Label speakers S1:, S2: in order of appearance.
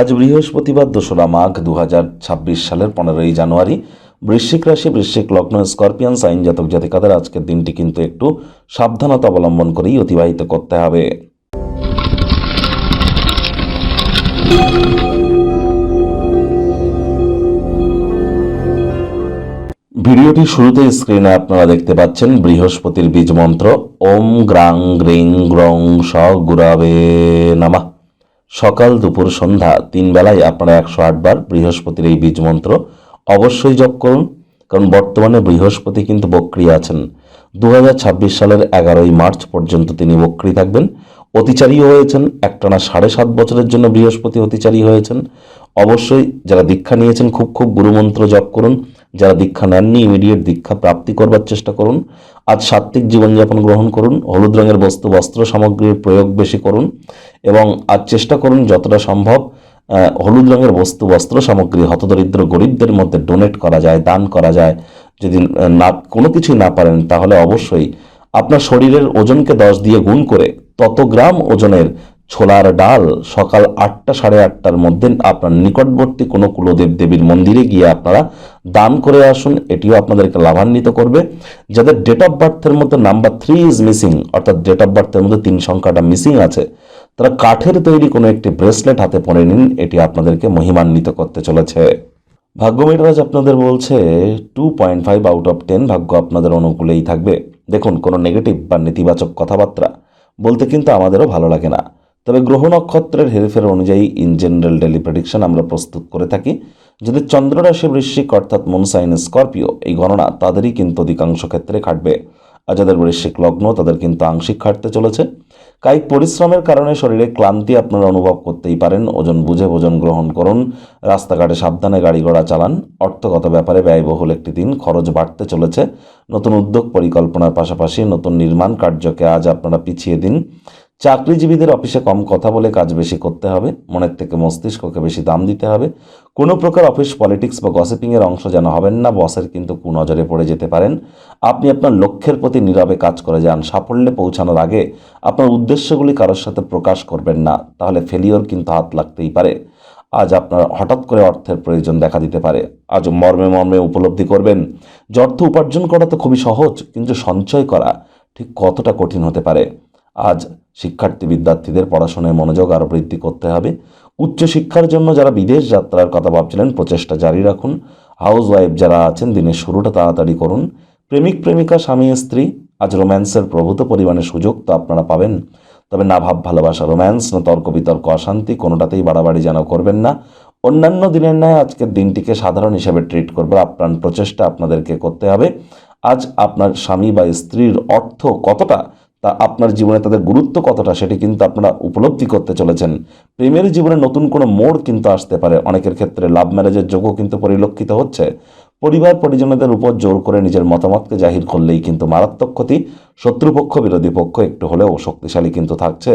S1: আজ বৃহস্পতিবার দোসরা মাঘ দু সালের পনেরোই জানুয়ারি। বৃশ্চিক রাশি, বৃশ্চিক লগ্ন, স্করপিয়ান, সাইন জাতক জাতিকাদের আজকের দিনটি কিন্তু একটু সাবধানতা অবলম্বন করেই অতিবাহিত করতে হবে। ভিডিওটি শুরুতে স্ক্রিনে আপনারা দেখতে পাচ্ছেন বৃহস্পতির বীজ মন্ত্র। ওম গ্রাং গ্রিং গ্রং স গুরাবে নামা। সকাল দুপুর সন্ধ্যা তিন বেলায় আপনারা একশো আটবার বৃহস্পতির এই বীজ মন্ত্র অবশ্যই জপ করুন, কারণ বর্তমানে বৃহস্পতি কিন্তু বক্রি আছেন। দু হাজার ছাব্বিশ সালের এগারোই মার্চ পর্যন্ত তিনি বক্রি থাকবেন। অতিচারীও হয়েছেন, একটানা সাড়ে সাত বছরের জন্য বৃহস্পতি অতিচারী হয়েছেন। অবশ্যই যারা দীক্ষা নিয়েছেন, খুব খুব গুরুমন্ত্র জপ করুন। যারা দীক্ষা নেননি ইমিডিয়েট দীক্ষা প্রাপ্তি করবার চেষ্টা করুন। আজ সাত্ত্বিক জীবনযাপন গ্রহণ করুন। হলুদ রঙের বস্তু, বস্ত্র সামগ্রীর প্রয়োগ বেশি করুন। এবং আর চেষ্টা করুন যতটা সম্ভব হলুদ রঙের বস্তু, বস্ত্র সামগ্রী, হতদরিদ্র গরিবদের মধ্যে ডোনেট করা যায়, দান করা যায়। যদি না, কোনো কিছুই না পারেন, তাহলে অবশ্যই আপনার শরীরের ওজনকে দশ দিয়ে গুণ করে তত গ্রাম ওজনের ছোলার ডাল সকাল আটটা সাড়ে আটটার মধ্যে আপনার নিকটবর্তী কোনো কুলদেব দেবীর মন্দিরে গিয়ে আপনারা দান করে আসুন। এটিও আপনাদেরকে লাভান্বিত করবে। যাদের ডেট অফ বার্থের মধ্যে নাম্বার থ্রি ইজ মিসিং অর্থাৎ ডেট অফ বার্থের মধ্যে তিন সংখ্যাটা মিসিং আছে তারা কাঠের তৈরি কোনো একটি ব্রেসলেট হাতে পরে নিন, এটি আপনাদেরকে মহিমান্বিত করতে চলেছে। ভাগ্য মিটারাজ আপনাদের বলছে two point five out of ten ভাগ্য আপনাদের অনুকূলেই থাকবে। দেখুন, কোনো নেগেটিভ বা নেতিবাচক কথাবার্তা বলতে কিন্তু আমাদেরও ভালো লাগে না। তবে গ্রহ নক্ষত্রের হেরফের অনুযায়ী ইন জেনারেল ডেলি প্রেডিকশন আমরা প্রস্তুত করে থাকি, যদি চন্দ্ররাশি বৃশ্চিক অর্থাৎ মুন সাইন স্করপিও এই গণনা তাদেরই কিন্তু অধিকাংশ ক্ষেত্রে খাটবে আর যাদের বৃশ্চিক লগ্ন, তাদের কিন্তু আংশিক খাটতে চলেছে। কায়িক পরিশ্রমের কারণে শরীরে ক্লান্তি আপনারা অনুভব করতেই পারেন। ওজন বুঝে ভোজন গ্রহণ করুন, রাস্তাঘাটে সাবধানে গাড়ি ঘোড়া চালান। অর্থগত ব্যাপারে ব্যয়বহুল একটি দিন, খরচ বাড়তে চলেছে। নতুন উদ্যোগ পরিকল্পনার পাশাপাশি নতুন নির্মাণ কার্যকে আজ আপনারা পিছিয়ে দিন। চাকরিজীবীদের অফিসে কম কথা বলে কাজ বেশি করতে হবে, মনের থেকে মস্তিষ্ককে বেশি দাম দিতে হবে। কোনো প্রকার অফিস পলিটিক্স বা গসিপিংয়ের অংশ যেন হবেন না, বসের কিন্তু কুনজরে পড়ে যেতে পারেন। আপনি আপনার লক্ষ্যের প্রতি নীরবে কাজ করে যান। সাফল্যে পৌঁছানোর আগে আপনার উদ্দেশ্যগুলি কারোর সাথে প্রকাশ করবেন না, তাহলে ফেলিওর কিন্তু হাত লাগতেই পারে। আজ আপনার হঠাৎ করে অর্থের প্রয়োজন দেখা দিতে পারে। আজ মর্মে মর্মে উপলব্ধি করবেন। যে অর্থ উপার্জন করা তো খুবই সহজ, কিন্তু সঞ্চয় করা ঠিক কতটা কঠিন হতে পারে। আজ শিক্ষার্থী বিদ্যার্থীদের পড়াশোনায় মনোযোগ আরও বৃদ্ধি করতে হবে। উচ্চশিক্ষার জন্য যারা বিদেশ যাত্রার কথা ভাবছিলেন, প্রচেষ্টা জারি রাখুন। হাউস ওয়াইফ যারা আছেন, দিনের শুরুটা তাড়াতাড়ি করুন। প্রেমিক, প্রেমিকা, স্বামী, স্ত্রী, আজ রোম্যান্সের প্রভূত পরিমাণে সুযোগ তো আপনারা পাবেন। তবে না ভাব ভালোবাসা, রোম্যান্স, না তর্ক, বিতর্ক, অশান্তি, কোনোটাতেই বাড়াবাড়ি যেন করবেন না। অন্যান্য দিনের ন্যায় আজকের দিনটিকে সাধারণ হিসেবে ট্রিট করবে। আপ্রাণ প্রচেষ্টা আপনাদেরকে করতে হবে। আজ আপনার স্বামী বা স্ত্রীর অর্থ কতটা তা আপনার জীবনে তাদের গুরুত্ব কতটা সেটি কিন্তু আপনারা উপলব্ধি করতে চলেছেন। প্রেমের জীবনে নতুন কোনো মোড় কিন্তু আসতে পারে। অনেকের ক্ষেত্রে লাভ ম্যারেজের যোগও কিন্তু পরিলক্ষিত হচ্ছে। পরিবার পরিজনদের উপর জোর করে নিজের মতামতকে জাহির করলেই কিন্তু মারাত্মক ক্ষতি। শত্রুপক্ষ, বিরোধী পক্ষ একটু হলেও শক্তিশালী কিন্তু থাকছে।